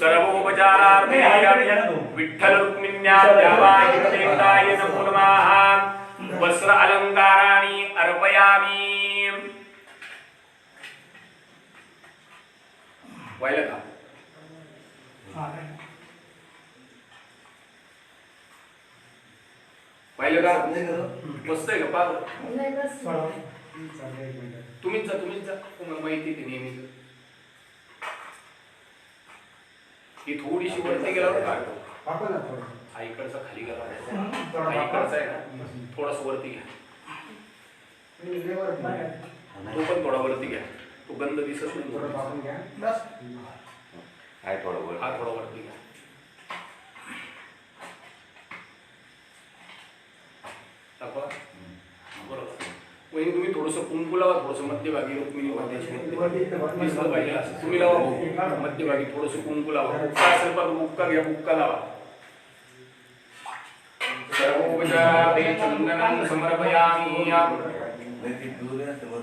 सर्वोपचारार्थे विठ्ठल रुक्मिण्या देवाय देवताय नमो नमः वस्त्र अलंकाराणि अर्पयामि. व्हायला का? व्हायला का? मस्त आहे का? तुम्हीच जा तुम्हीच जा. तुम्हाला माहिती आहे ते नेहमीच. ही थोडीशी वरती गेल्यावर काढतो हा इकडचा खाली गेला हा इकडचा आहे ना. थोडासा वरती घ्या. तो पण थोडा वरती घ्या. तो गंध दिसत नाही. आहे थोडं वर हा थोडा वरती घ्या. वहिनी तुम्ही थोडस कुंकू लावा थोडस मध्यभागी रुक्मिणी वाद्याची पाहिजे असं. तुम्ही लावा भाऊ. मध्यभागी थोडस कुंकू लावा. काय असेल बुक्का घ्या बुक्का लावा. समर्पयामि.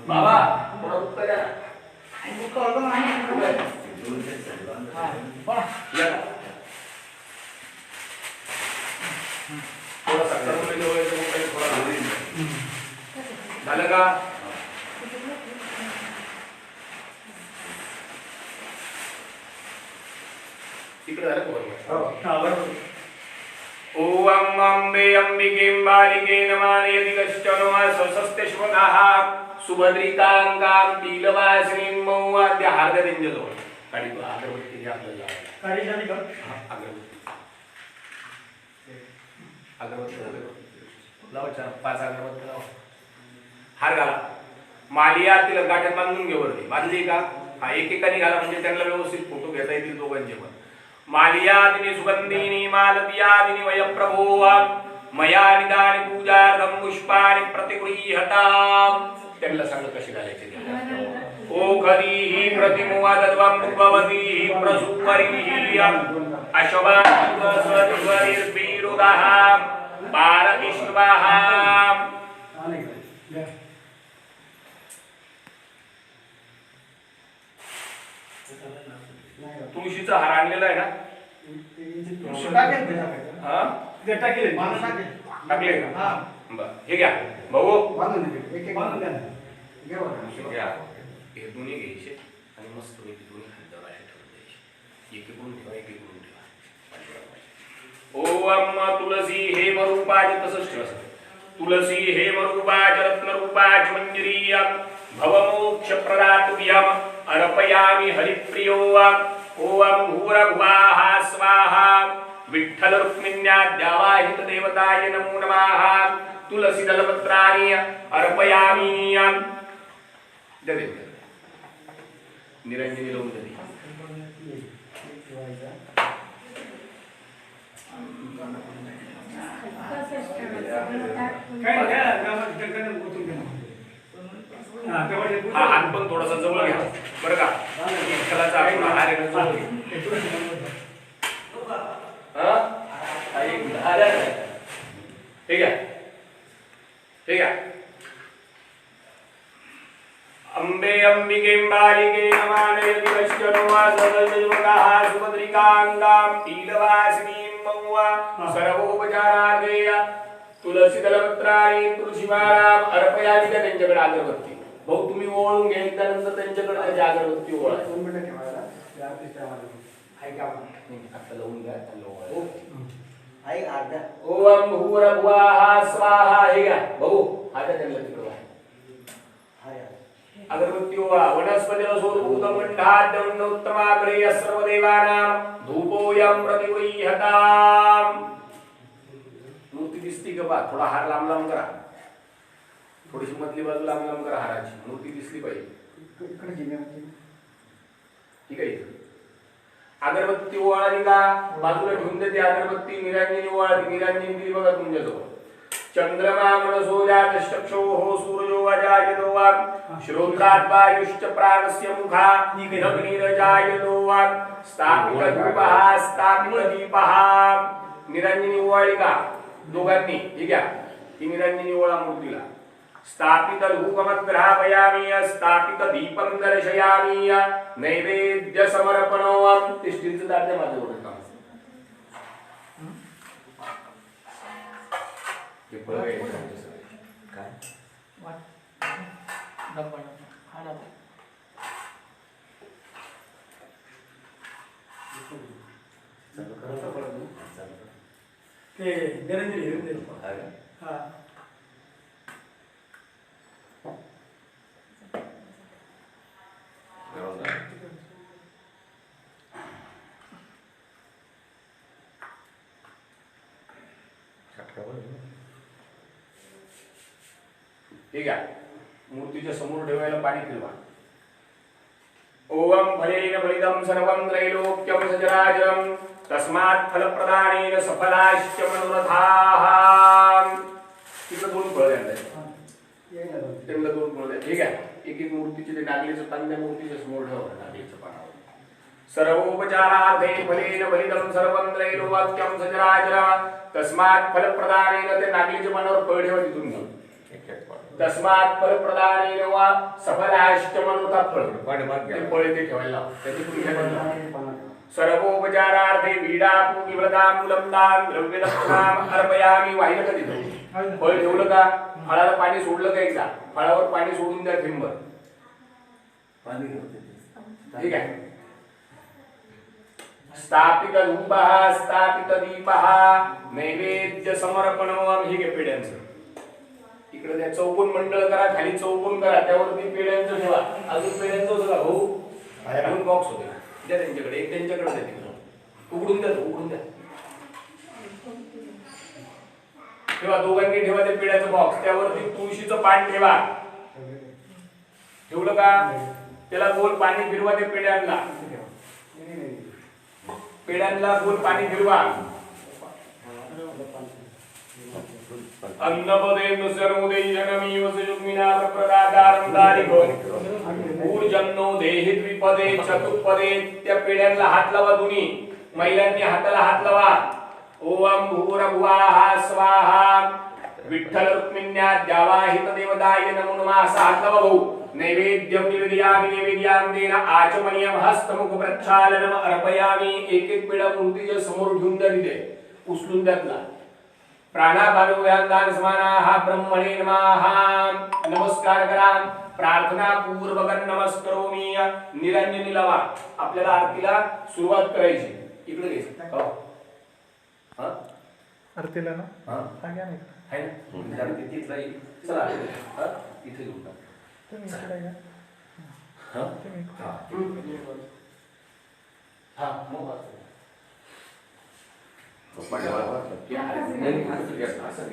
बाबा थोडा बुक्का द्या ना. या ना. थोडासा कर्मयोग वगैरे तो काही थोडा लावा. झालं का तिकडे झालं का बरोबर. ओम अंबे अंबिके बालिके नमानयति कश्चन स्वस्ते श्वकाः सुभद्रिकांगां नीलवासिनीं मौवाद्य हार्द त्यांच्याजवळ काढी तो अगरबत्ती घ्या आपल्याला. लावायला. हा, अगरबत्ती अगरबत्ती अगरबत्ती. लावा चार पाच अगरबत्ती लावा. हार घाला मालिया तिला गाठ्यात बांधून घे वरती. बांधली का? हा एकेकाने घाला म्हणजे त्यांना व्यवस्थित फोटो घेता येतील दोघांचे पण. मालियादिनी सुगंधीनी मालतीयादिनी वयप्रभो। मया निदानि पूजार्थं पुष्पाणि प्रतिगृह्यताम्। त्यांना सांगत कशी घालायची ते. ओ खरीः प्रतिमुवादत्वं भगवतीः प्रसुपरीः। अशवादिवसद्वरिर्विरुदः पारविश्वः तुळशीचा हार आणलेला आहे ना? हा? टाकले. का? बरं हे घ्या. भाऊ. हे दोन्ही घ्यायचे आणि मस्त पैकी दोन्ही खांद्यावर असे ठेवून द्यायचे. एकीकडून ठेवा एकीकडून ठेवा. ओम तुलसी हे मरूपाज तसंच ठेवा तुलसी हे मरूपाज रत्नरूपाज मंजरीय भवमोक्ष प्रदातुभ्यम अर्पयामि हरिप्रियो ओम भूरभुवाः स्वाहा। विठ्ठल रुक्मिण्याद्यावाहित देवताय नमो नमः तुलसी दलपत्राणि अर्पयामि दे दे. निरंजनी लावून दे हात पण थोडासा जवळ घ्या बरं का विठ्ठलाचा आपण हार आहे ना, जवळ घ्या. हा? हा, एक हार आहे. हे घ्या हे घ्या अंबे अंबिके बालिके नमानयति कश्चन वा सर्वजन्मकाः सुभद्रिकाङ्गां नीलवासिनीं मौवा सर्वोपचारादेय तुलसीदलपत्राणि तुळशीमाळां अर्पयामि त्या त्यांच्याकडे अगरबत्ती भाऊ तुम्ही ओळून घ्या एकदा नंतर त्यांच्याकडे त्याची अगरबत्ती ओळा. आता लावून घ्या ओवाळा. ओम भूरभुवाः स्वाहा हे घ्या. भाऊ आता त्यांना. अगरबत्ती ओवा वनस्पती रसोद्भूतमंडाद्यन्नोत्तमाग्रेय सर्वदेवानां धूपोऽयं प्रतिगृह्यताम् मूर्ती दिसती का बा थोडा हार लांब लांब करा थोडीशी मधली बाजू लांब लांब करा हाराची मूर्ती दिसली पाहिजे ठीक आहे अगरबत्ती ओवाळली का बाजूला ठेवून देते. अगरबत्ती निरांजनी ओवाळली निरांजनी दिली बघा तुमच्याजवळ. चंद्रमा मनसो जातश्चक्षोः सूर्यो अजायतो वा श्रोत्रात् वायुश्च प्राणस्य मुखा अग्निरजायतो वा स्थापितधूपः स्थापितदीपः निरंजनी ओवाळी का दोघांनी हे घ्या ती निरंजनी ओळा मूर्तीला स्थापित धूपमग्रहापयामि स्थापित दीपं दर्शयामि नैवेद्य समर्पणोम ते स्टीलचं दाद्या माझं एवढं काम हे फळं आहे आमचे सगळे. काय चालू करा. चालू करा. ते निरंजन हिरवे हा. का? हा. ठीक आहे. मूर्तीच्या समोर ठेवायला पाणी फिरवा. ओम फलेन फलिदं सर्वं त्रैलोक्यं सचराचरं तस्मात् फलप्रदानेन सफलाश्च मनोरथाः तिथं दोन फळ द्या त्यांना दोन फळ द्या ठीक आहे. एक एक मूर्तीचे ते नागलीचं पान त्या मूर्तीच्या समोर ठेवा नागलीचं पानावर. सर्वोपचारार्थे फलेन फलिदं सर्वं त्रैलोक्यं सचराचरं तस्मात् फलप्रदानेन ते नागलीच्या पानावर फळ ठेवा तिथून घेऊन. तस्मात् फलप्रदानेन वा सफलाश्च मनोरथा फळ. ते फळ ते ठेवायला. सर्वोपचारार्थे वीडा पूगिव्रतां मुलंदां द्रव्यदक्षिणां अर्पयामि वाहिलं का तिथं फळ ठेवलं का? फळाला पाणी सोडलं का एकदा? फळावर पाणी सोडून द्या थिंबर. ठीक आहे. स्थापित धूपः स्थापित दीपः नैवेद्य समर्पणम हे घे पेढ्यांचं इकडे त्या चौकोन मंडळ करा खाली चौकोन करा त्यावरती पेढ्यांचं ठेवा. अजून पेढ्यांचं होतं का? हो. दोन बॉक्स होते. द्या त्यांच्याकडे एक त्यांच्याकडे द्या तिकडं. उघडून द्या उघडून द्या. ठेवा दोघांनी ठेवा ते पेढ्याचं बॉक्स त्यावरती तुळशीचं पान ठेवा. ठेवलं का? त्याला गोल पाणी फिरवा ते पेढ्यांना. पेढ्यांना गोल पाणी फिरवा. अन्नपदेन सर्वोदयनमिव सुयुग्मिना प्रदातारं दारिभो ऊर्जन्नो देहि द्विपदे चतुपदे त्या पेढ्यांना हात लावा दोन्ही महिलांनी हाताला हात लावा ओम भूरभुवाः स्वाहा विठ्ठल रुक्मिण्या द्यावाहित देवदाय नमो नमः असा हात लावा भाऊ नैवेद्यं निवेदयामि नैवेद्यां तेन आचमनीयं हस्तमुख प्रक्षालनम अर्पयामि एक एक पेढा मूर्तीच्या समोर घेऊन द्या तिथे उचलून द्यातला समानाः ब्रह्मणे नमः नमस्कार करा प्रार्थना पूर्वक नमस्करोमी निरंजनी लावा आपल्याला आरतीला सुरुवात करायची इकडे घे हो. हा? आरतीला ना हा? ना आहे ना ते तिथला. चला हा? इथे घेऊन टाक. तुम्ही इकडे घ्या हा? तुम्ही हा. हा, मग वाचा. पाठीमाग वाचलं. या, नाही, नाही, असं घ्या, असं